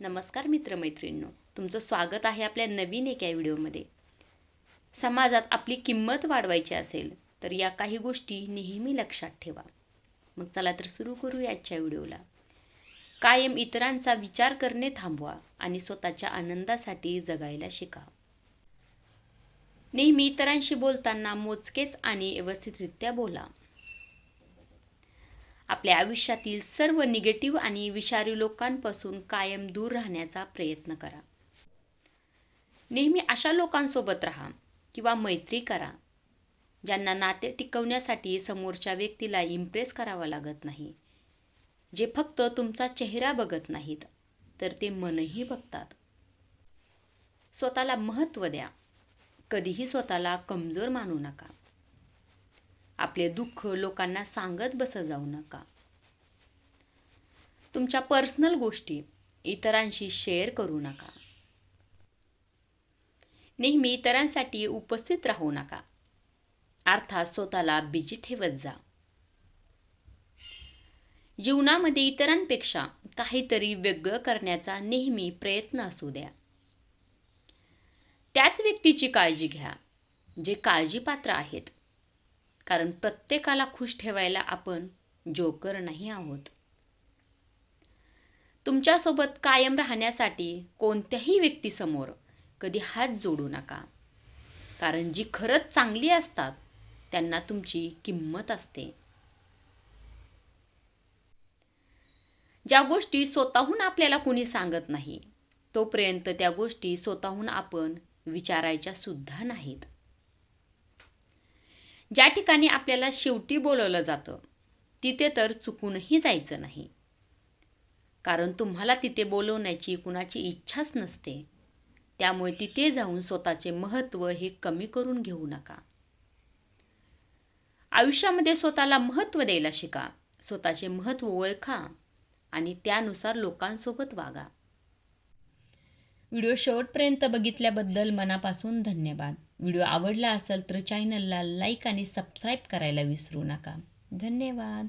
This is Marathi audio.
नमस्कार मित्रमैत्रिणींनो तुमचं स्वागत आहे आपल्या नवीन एका व्हिडिओमध्ये. समाजात आपली किंमत वाढवायची असेल तर या काही गोष्टी नेहमी लक्षात ठेवा. मग चला तर सुरू करूया आजच्या व्हिडिओला. कायम इतरांचा विचार करणे थांबवा आणि स्वतःच्या आनंदासाठी जगायला शिका. नेहमी इतरांशी बोलताना मोजकेच आणि व्यवस्थितरित्या बोला. आपल्या आयुष्यातील सर्व निगेटिव्ह आणि विषारी लोकांपासून कायम दूर राहण्याचा प्रयत्न करा. नेहमी अशा लोकांसोबत राहा किंवा मैत्री करा ज्यांना नाते टिकवण्यासाठी समोरच्या व्यक्तीला इम्प्रेस करावा लागत नाही. जे फक्त तुमचा चेहरा बघत नाहीत तर ते मनही बघतात. स्वतःला महत्त्व द्या. कधीही स्वतःला कमजोर मानू नका. आपले दुःख लोकांना सांगत बसत जाऊ नका. तुमच्या पर्सनल गोष्टी इतरांशी शेअर करू नका. नेहमी इतरांसाठी उपस्थित राहू नका. अर्थात स्वतःला बिजी ठेवत जा. जीवनामध्ये इतरांपेक्षा काहीतरी वेगळं करण्याचा नेहमी प्रयत्न असू द्या. त्याच व्यक्तीची काळजी घ्या जे काळजीपात्र आहेत. कारण प्रत्येकाला खुश ठेवायला आपण जोकर नाही आहोत. तुमच्यासोबत कायम राहण्यासाठी कोणत्याही व्यक्तीसमोर कधी हात जोडू नका. कारण जी खरंच चांगली असतात त्यांना तुमची किंमत असते. ज्या गोष्टी स्वतःहून आपल्याला कुणी सांगत नाही तोपर्यंत त्या गोष्टी स्वतःहून आपण विचारायच्या सुद्धा नाहीत. ज्या ठिकाणी आपल्याला शेवटी बोलवलं जातं तिथे तर चुकूनही जायचं नाही. कारण तुम्हाला तिथे बोलवण्याची कुणाची इच्छाच नसते. त्यामुळे तिथे जाऊन स्वतःचे महत्त्व हे कमी करून घेऊ नका. आयुष्यामध्ये स्वतःला महत्त्व द्यायला शिका स्वतःचे महत्त्व ओळखा आणि त्यानुसार लोकांसोबत वागा. व्हिडिओ शेवटपर्यंत बघितल्याबद्दल मनापासून धन्यवाद. व्हिडिओ आवडला असेल तर चॅनलला लाईक आणि सबस्क्राईब करायला विसरू नका. धन्यवाद.